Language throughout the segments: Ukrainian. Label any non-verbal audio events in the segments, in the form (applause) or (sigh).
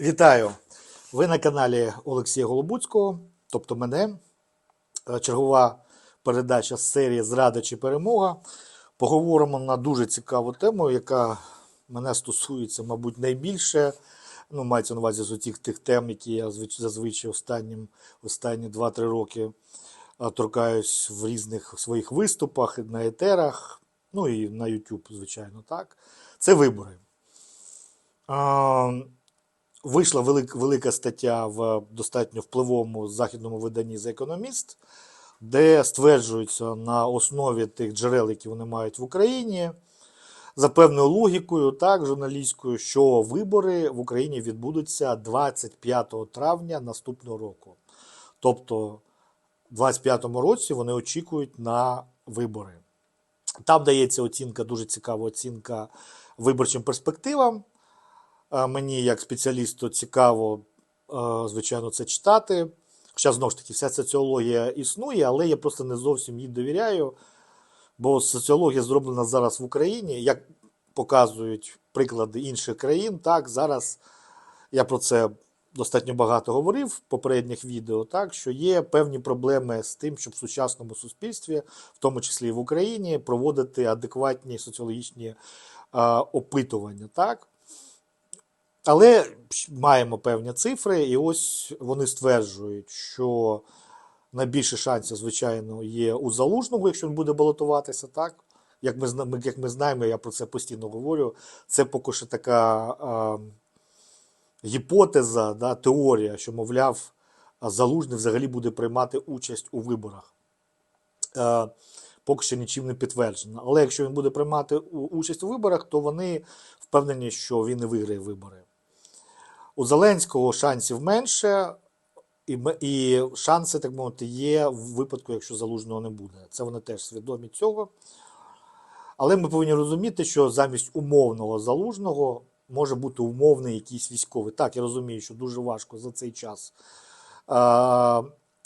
Вітаю! Ви на каналі Олексія Голобуцького, тобто мене. Е, Чергова передача з серії Зрада чи перемога. Поговоримо на дуже цікаву тему, яка мене стосується, мабуть, найбільше. Ну, мається на увазі з тих, тих тем, які я зазвичай останнім, останні 2-3 роки е, торкаюсь в різних своїх виступах, на етерах, ну і на YouTube, звичайно, так. Це вибори. Вийшла велик, велика стаття в достатньо впливовому західному виданні за економіст, де стверджується на основі тих джерел, які вони мають в Україні, за певною логікою, так, журналістською, що вибори в Україні відбудуться 25 травня наступного року. Тобто, в 25-му році вони очікують на вибори. Там дається оцінка, дуже цікава оцінка виборчим перспективам. Мені, як спеціалісту, цікаво, звичайно, це читати. Хоча, знову ж таки, вся соціологія існує, але я просто не зовсім їй довіряю. Бо соціологія зроблена зараз в Україні, як показують приклади інших країн, так, зараз я про це достатньо багато говорив в попередніх відео, так, що є певні проблеми з тим, щоб в сучасному суспільстві, в тому числі і в Україні, проводити адекватні соціологічні е, опитування. Так. Але маємо певні цифри, і ось вони стверджують, що найбільше шансів, звичайно, є у залужного, якщо він буде балотуватися, так? Як ми, як ми знаємо, я про це постійно говорю, це поки що така а, гіпотеза, да, теорія, що, мовляв, залужний взагалі буде приймати участь у виборах. Е, поки що нічим не підтверджено. Але якщо він буде приймати участь у виборах, то вони впевнені, що він не виграє вибори. У Зеленського шансів менше, і, і шанси, так мовити, є в випадку, якщо залужного не буде. Це вони теж свідомі цього. Але ми повинні розуміти, що замість умовного залужного може бути умовний якийсь військовий. Так, я розумію, що дуже важко за цей час е,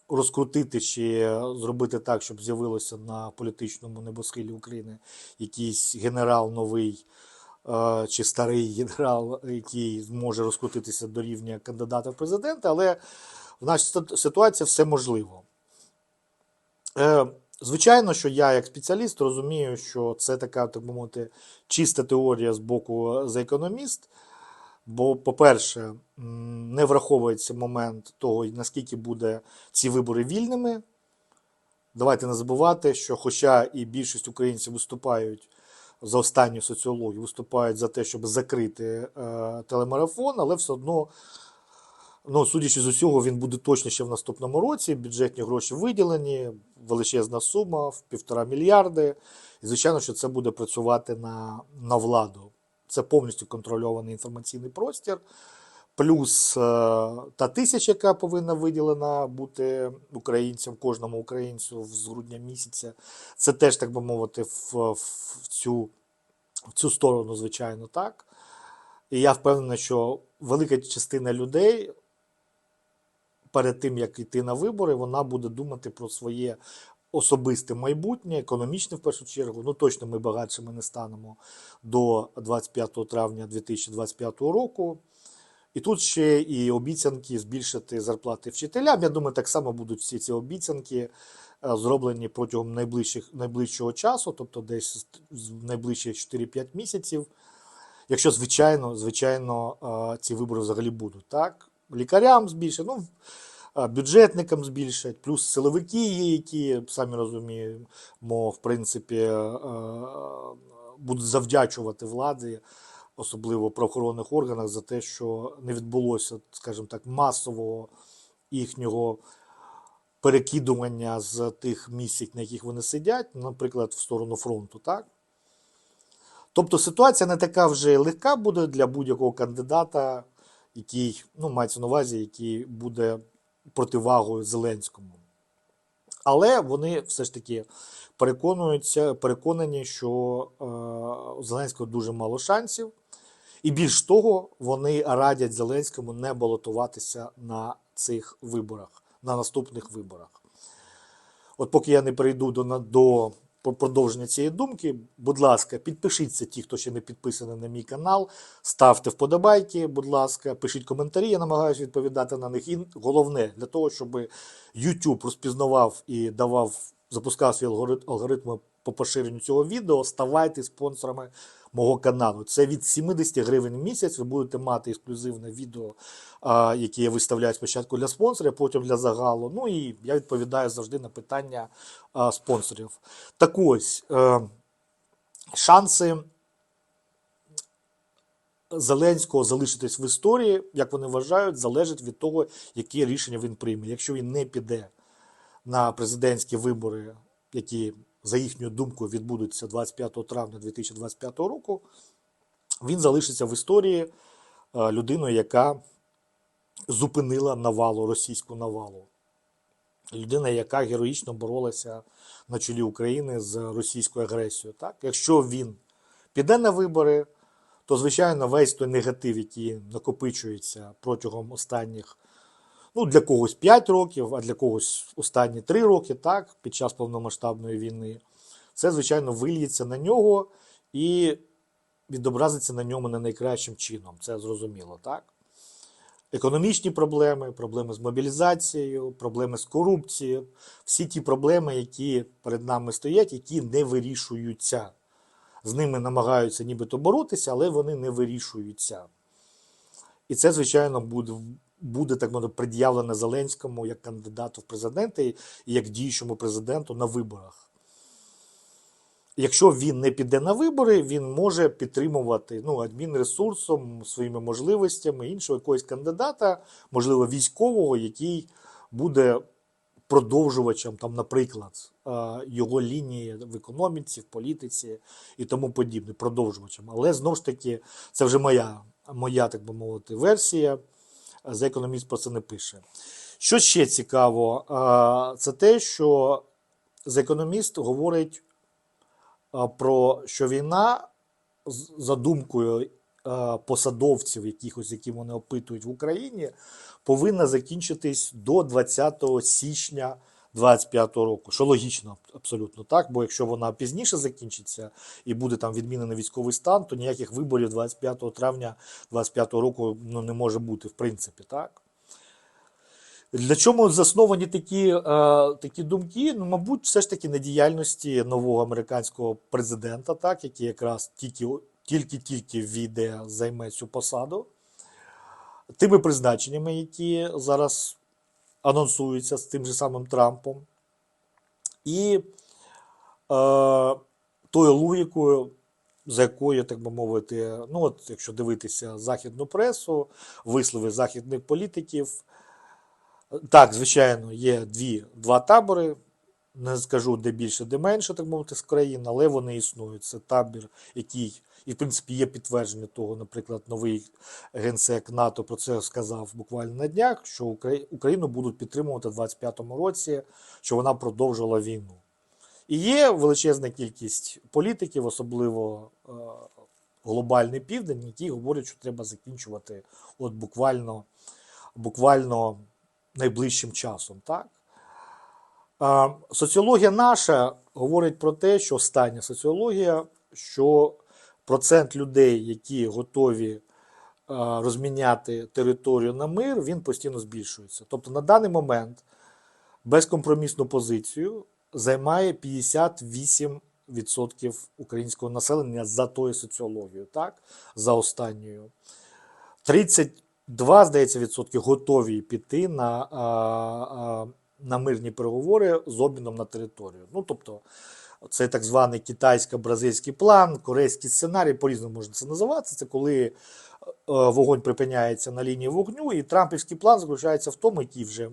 розкрутити чи зробити так, щоб з'явилося на політичному небосхилі України якийсь генерал новий чи старий генерал, який зможе розкрутитися до рівня кандидата в президенти, але в нашій ситуації все можливо. Е, Звичайно, що я, як спеціаліст, розумію, що це така, так би мовити, чиста теорія з боку за економіст. Бо, по-перше, не враховується момент того, наскільки буде ці вибори вільними. Давайте не забувати, що, хоча і більшість українців виступають за останню соціологію, виступають за те, щоб закрити е, телемарафон, але все одно, ну, судячи з усього, він буде точно ще в наступному році. Бюджетні гроші виділені, величезна сума в півтора мільярди. І, звичайно, що це буде працювати на, на владу. Це повністю контрольований інформаційний простір. Плюс е, та тисяча, яка повинна виділена бути українцям, кожному українцю з грудня місяця. Це теж, так би мовити, в, в, цю, в цю сторону, звичайно, так. І я впевнений, що велика частина людей перед тим, як йти на вибори, вона буде думати про своє особисте майбутнє, економічне в першу чергу. Ну точно ми багатшими не станемо до 25 травня 2025 року. І тут ще і обіцянки збільшити зарплати вчителям. Я думаю, так само будуть всі ці обіцянки е, зроблені протягом найближчих, найближчого часу, тобто десь з найближчих 4-5 місяців. Якщо, звичайно, звичайно, е, ці вибори взагалі будуть. Так? Лікарям збільшать, ну, е, бюджетникам збільшать, плюс силовики є, які, самі розуміємо, в принципі, будуть завдячувати владі, особливо в правоохоронних органах, за те, що не відбулося, скажімо так, масового їхнього перекидування з тих місць, на яких вони сидять, наприклад, в сторону фронту. так? Тобто ситуація не така вже легка буде для будь-якого кандидата, який, ну, мається на увазі, який буде противагою Зеленському. Але вони все ж таки переконуються, переконані, що е, у Зеленського дуже мало шансів. І більш того, вони радять Зеленському не балотуватися на цих виборах, на наступних виборах. От поки я не перейду до, до продовження цієї думки, будь ласка, підпишіться ті, хто ще не підписаний на мій канал, ставте вподобайки, будь ласка, пишіть коментарі, я намагаюся відповідати на них. І головне, для того, щоб YouTube розпізнавав і давав, запускав свої алгори- алгоритми по поширенню цього відео, ставайте спонсорами мого каналу. Це від 70 гривень в місяць. Ви будете мати ексклюзивне відео, яке я виставляю спочатку для спонсорів, потім для загалу. Ну і я відповідаю завжди на питання спонсорів. Так ось е, шанси Зеленського залишитись в історії, як вони вважають, залежать від того, яке рішення він прийме. Якщо він не піде на президентські вибори, які, за їхньою думкою, відбудуться 25 травня 2025 року, він залишиться в історії е, людиною, яка зупинила навалу, російську навалу. Людина, яка героїчно боролася на чолі України з російською агресією. Так? Якщо він піде на вибори, то, звичайно, весь той негатив, який накопичується протягом останніх, ну, для когось 5 років, а для когось останні 3 роки, так, під час повномасштабної війни, це, звичайно, вильється на нього і відобразиться на ньому не найкращим чином. Це зрозуміло, так? Економічні проблеми, проблеми з мобілізацією, проблеми з корупцією, всі ті проблеми, які перед нами стоять, які не вирішуються. З ними намагаються нібито боротися, але вони не вирішуються. І це, звичайно, буде, буде так мовити, пред'явлено Зеленському як кандидату в президенти і як діючому президенту на виборах. Якщо він не піде на вибори, він може підтримувати ну, адмінресурсом, своїми можливостями іншого якогось кандидата, можливо, військового, який буде продовжувачем, там, наприклад, е, його лінії в економіці, в політиці і тому подібне, продовжувачем. Але знову ж таки, це вже моя, моя так би мовити, версія. За економіст про це не пише. Що ще цікаво, це те, що The економіст говорить про що війна за думкою посадовців, якихось, які вони опитують в Україні, повинна закінчитись до 20 січня 25 року, що логічно абсолютно так. Бо якщо вона пізніше закінчиться і буде там відмінений військовий стан, то ніяких виборів 25 травня 25 року ну, не може бути, в принципі, так. Для чому засновані такі, е, такі думки? Ну, мабуть, все ж таки на діяльності нового американського президента, так, який якраз тільки-тільки війде, займе цю посаду, тими призначеннями, які зараз анонсуються з тим же самим Трампом, і е, тою логікою, за якою, так би мовити, ну от якщо дивитися західну пресу, вислови західних політиків. Так, звичайно, є дві, два табори. Не скажу, де більше, де менше, так мовити, з країн, але вони існують. Це табір, який, і в принципі є підтвердження того, наприклад, новий генсек НАТО про це сказав буквально на днях, що Україну будуть підтримувати в 25-му році, що вона продовжила війну. І є величезна кількість політиків, особливо е, глобальний південь, які говорять, що треба закінчувати от буквально, буквально найближчим часом. Так? Соціологія наша говорить про те, що остання соціологія, що процент людей, які готові розміняти територію на мир, він постійно збільшується. Тобто на даний момент безкомпромісну позицію займає 58% українського населення за тою соціологією, так? за останньою. 32, здається, відсотки готові піти на, на мирні переговори з обміном на територію. Ну, тобто, це так званий китайсько-бразильський план, корейський сценарій, по-різному можна це називати. Це коли е, вогонь припиняється на лінії вогню, і трампівський план заключається в тому, який вже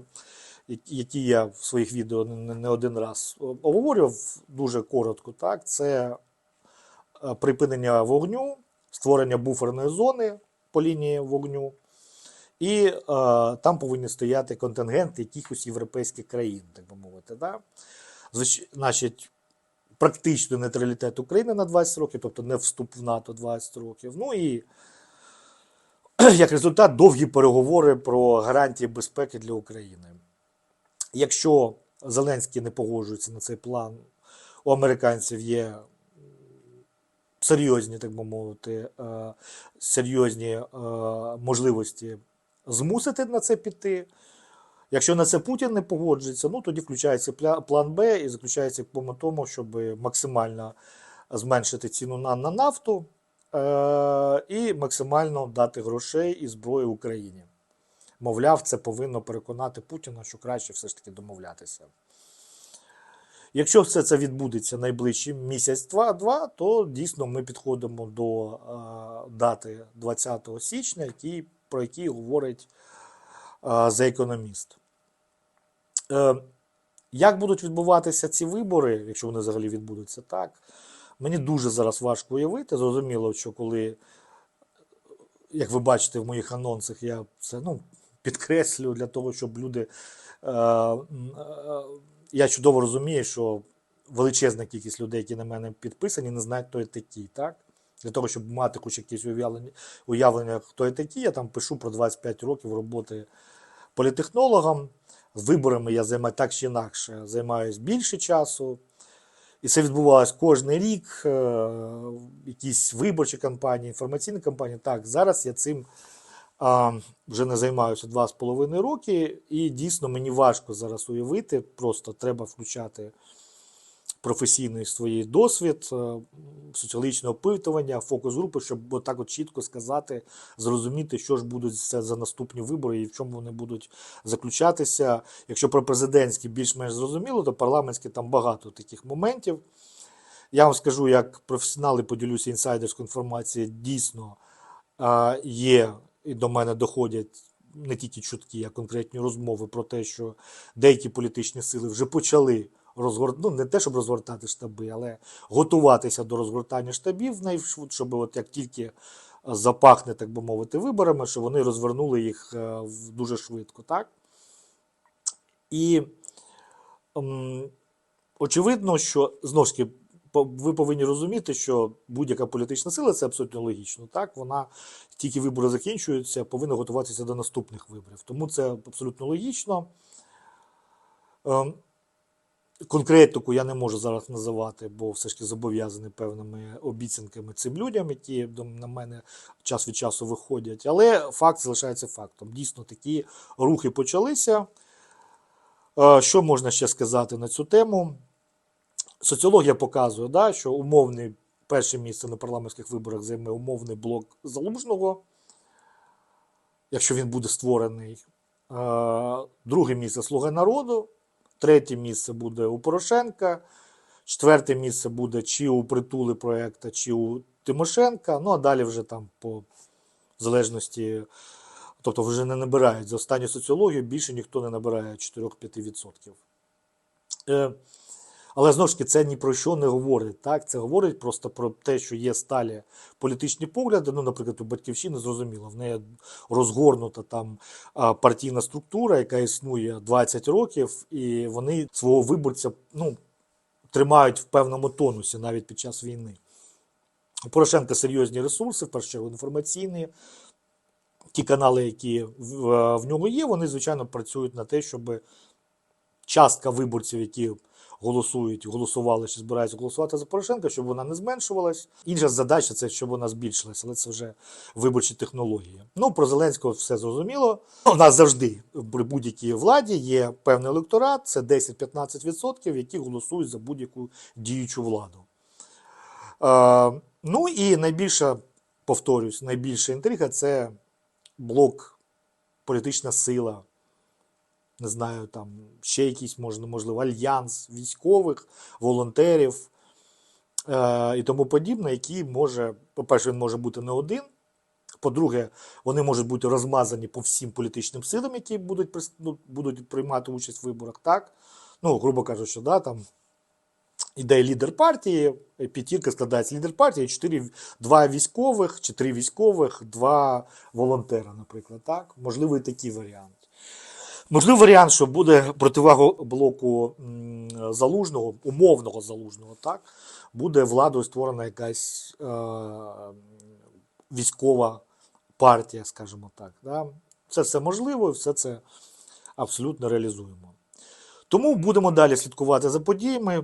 який я в своїх відео не не один раз обговорював дуже коротко. Так, це е, припинення вогню, створення буферної зони по лінії вогню, і е, там повинні стояти контингенти якихось європейських країн, так би мовити. Да? Значить, практичний нейтралітет України на 20 років, тобто не вступ в НАТО 20 років. Ну і (clears throat) як результат довгі переговори про гарантії безпеки для України. Якщо Зеленський не погоджується на цей план, у американців є серйозні, так би мовити, е, серйозні е, можливості змусити на це піти. Якщо на це Путін не погоджується, ну тоді включається план Б і заключається в тому, щоб максимально зменшити ціну на, на нафту е, і максимально дати грошей і зброї Україні. Мовляв, це повинно переконати Путіна, що краще все ж таки домовлятися. Якщо все це відбудеться найближчий місяць-два, то дійсно ми підходимо до е, дати 20 січня, який, про який говорить е, The Economist. Е, як будуть відбуватися ці вибори, якщо вони взагалі відбудуться так, мені дуже зараз важко уявити. Зрозуміло, що коли, як ви бачите в моїх анонсах, я це ну, підкреслюю для того, щоб люди. Е, я чудово розумію, що величезна кількість людей, які на мене підписані, не знають, хто я такий. Так? Для того, щоб мати хоч якісь уявлення, уявлення, хто я такий, я там пишу про 25 років роботи політехнологом. Виборами я займаю так чи інакше, займаюся більше часу. І це відбувалося кожен рік, е, якісь виборчі кампанії, інформаційні кампанії. Так, зараз я цим а, вже не займаюся два з половиною роки, і дійсно мені важко зараз уявити. Просто треба включати професійний свій досвід, е, соціологічне опитування, фокус групи, щоб отак от чітко сказати, зрозуміти, що ж будуть це за наступні вибори і в чому вони будуть заключатися. Якщо про президентські більш-менш зрозуміло, то парламентські там багато таких моментів. Я вам скажу, як професіонал і поділюся інсайдерською інформацією, дійсно а, є і до мене доходять не тільки чутки, а конкретні розмови про те, що деякі політичні сили вже почали розгор... ну, не те, щоб розгортати штаби, але готуватися до розгортання штабів, найшвидше, щоб от як тільки запахне, так би мовити, виборами, що вони розвернули їх е, дуже швидко, так? І ем, очевидно, що знову ж таки ви повинні розуміти, що будь-яка політична сила це абсолютно логічно. Так, вона тільки вибори закінчуються, повинна готуватися до наступних виборів. Тому це абсолютно логічно. Конкретику я не можу зараз називати, бо все ж таки зобов'язаний певними обіцянками цим людям, які на мене час від часу виходять. Але факт залишається фактом. Дійсно, такі рухи почалися. Е, Що можна ще сказати на цю тему? Соціологія показує, да, що умовний перше місце на парламентських виборах займе умовний блок залужного, якщо він буде створений. Е, Друге місце Слуга народу, третє місце буде у Порошенка, четверте місце буде чи у притули проєкта, чи у Тимошенка. Ну а далі вже там по залежності. Тобто вже не набирають за останню соціологію, більше ніхто не набирає 4-5%. Але знову ж таки, це ні про що не говорить. Так? Це говорить просто про те, що є сталі політичні погляди. Ну, наприклад, у батьківщини зрозуміло, в неї розгорнута там партійна структура, яка існує 20 років, і вони свого виборця ну, тримають в певному тонусі навіть під час війни. У Порошенка серйозні ресурси, чергу інформаційні. Ті канали, які в, в нього є, вони, звичайно, працюють на те, щоб частка виборців, які голосують, голосували чи збираються голосувати за Порошенка, щоб вона не зменшувалась. Інша задача це щоб вона збільшилась, але це вже виборчі технології. Ну про Зеленського все зрозуміло. У нас завжди при будь-якій владі є певний електорат, це 10-15%, які голосують за будь-яку діючу владу. Е, ну і найбільша, повторюсь, найбільша інтрига це блок, політична сила не знаю, там ще якийсь можна, можливо, альянс військових, волонтерів е, і тому подібне, який може, по-перше, він може бути не один. По-друге, вони можуть бути розмазані по всім політичним силам, які будуть, ну, будуть приймати участь в виборах, так? Ну, грубо кажучи, да, там іде лідер партії, п'ятірка складається лідер партії, чотири, два військових, чи три військових, два волонтера, наприклад, так? Можливо, і такий варіант. Можливий варіант, що буде противагу блоку залужного, умовного залужного, так, буде владою створена якась е, військова партія, скажімо так. Да? Це все можливо і все це абсолютно реалізуємо. Тому будемо далі слідкувати за подіями.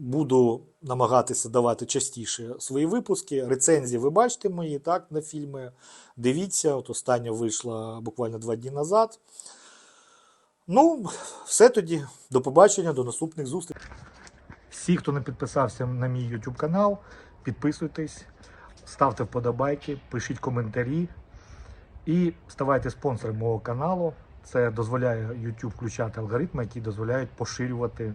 Буду намагатися давати частіше свої випуски. Рецензії ви бачите мої, так, на фільми. Дивіться, от остання вийшла буквально два дні назад. Ну, все тоді. До побачення, до наступних зустрічей. Всі, хто не підписався на мій YouTube канал, підписуйтесь, ставте вподобайки, пишіть коментарі і ставайте спонсором мого каналу. Це дозволяє YouTube включати алгоритми, які дозволяють поширювати,